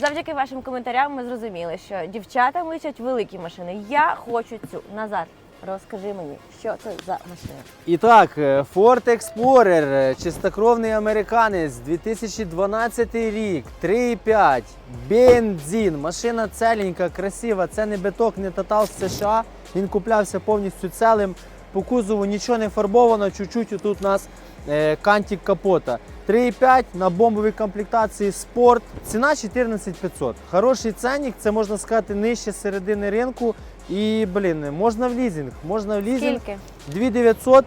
Завдяки вашим коментарям ми зрозуміли, що дівчата мичать великі машини. Я хочу цю. Назад, розкажи мені, що це за машина. І так, е, Ford Explorer, е, чистокровний американець, 2012 рік, 3,5, бензин, машина целенька, красива, це не биток, не тотал з США. Він куплявся повністю целим. По кузову нічого не фарбовано, чуть-чуть тут у нас е, кантик капота. 3,5 на бомбовій комплектації спорт. Ціна 14 500. Хороший ценник, це можна сказати нижче середини ринку. І, блін, можна в лізинг. Можна в лізинг. Скільки? 2900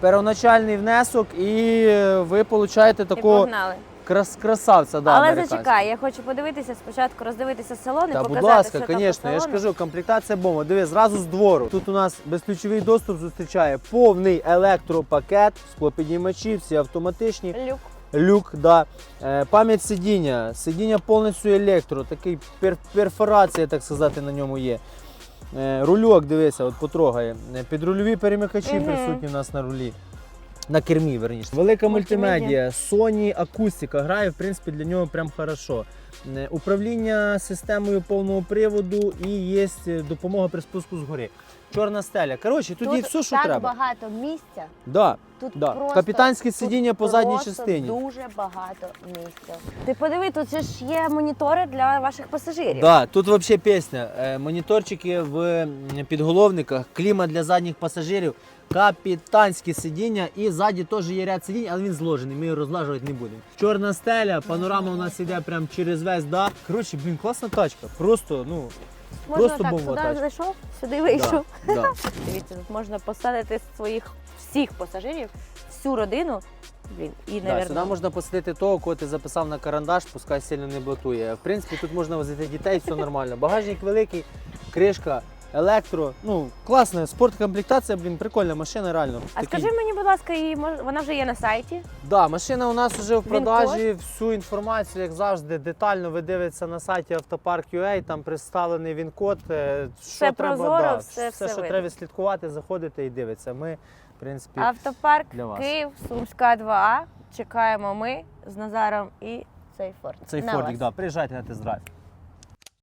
первоначальний внесок, і ви получаєте І погнали. Крас красавця. Да, Але зачекай, я хочу подивитися спочатку, роздивитися салон і Та, показати, будь ласка, що там по звісно, я ж салону. кажу, комплектація бомба. Диви, зразу з двору. Тут у нас безключовий доступ зустрічає повний електропакет, склопіднімачі, всі автоматичні. Люк. Люк, да. Е, пам'ять сидіння. Сидіння повністю електро, такий пер- перфорація, так сказати, на ньому є. Е, рульок, дивися, от потрогає. Е, Підрульові перемикачі Мгм. присутні у нас на рулі. На кермі, верніше. Велика мультимедіа, Sony акустика грає, в принципі, для нього прям хорошо. Е, Управління системою повного приводу і є е, допомога при спуску згори. Чорна стеля. Коротше, тут, є все, що так треба. багато місця. Да. Тут Да. просто, Капітанське тут сидіння по задній частині. Дуже багато місця. Ти подиви, тут же ж є монітори для ваших пасажирів. Да, тут взагалі пісня. Е, Моніторчики в підголовниках, клімат для задніх пасажирів, капітанське сидіння і ззаді теж є ряд сидінь, але він зложений, ми його розлажувати не будемо. Чорна стеля, панорама у нас іде прямо через весь дах. Коротше, блін, класна тачка. Просто, ну, можна просто так, бомба сюди тачка. зайшов, сюди вийшов. да, да. Дивіться, тут можна посадити своїх всіх пасажирів, всю родину. Блін, і Да, сюди можна посадити того, кого ти записав на карандаш, пускай сильно не блатує. В принципі, тут можна возити дітей, все нормально. Багажник великий, кришка, електро. Ну, класна спорткомплектація, блін, прикольна машина, реально. А Такий- скажи мені, будь ласка, і мож- вона вже є на сайті. Да, машина у нас вже в продажі. Всю інформацію, як завжди, детально ви дивитеся на сайті Автопарк.ua, там представлений він-код. е, Що Все треба, прозоро, да, все- все що видно. треба слідкувати, заходите і дивитися. Ми, в принципі, Автопарк для вас. Київ, Сумська 2А. Чекаємо ми з Назаром і цей форт. цей на фордік, вас. да, приїжджайте на тест-драйв.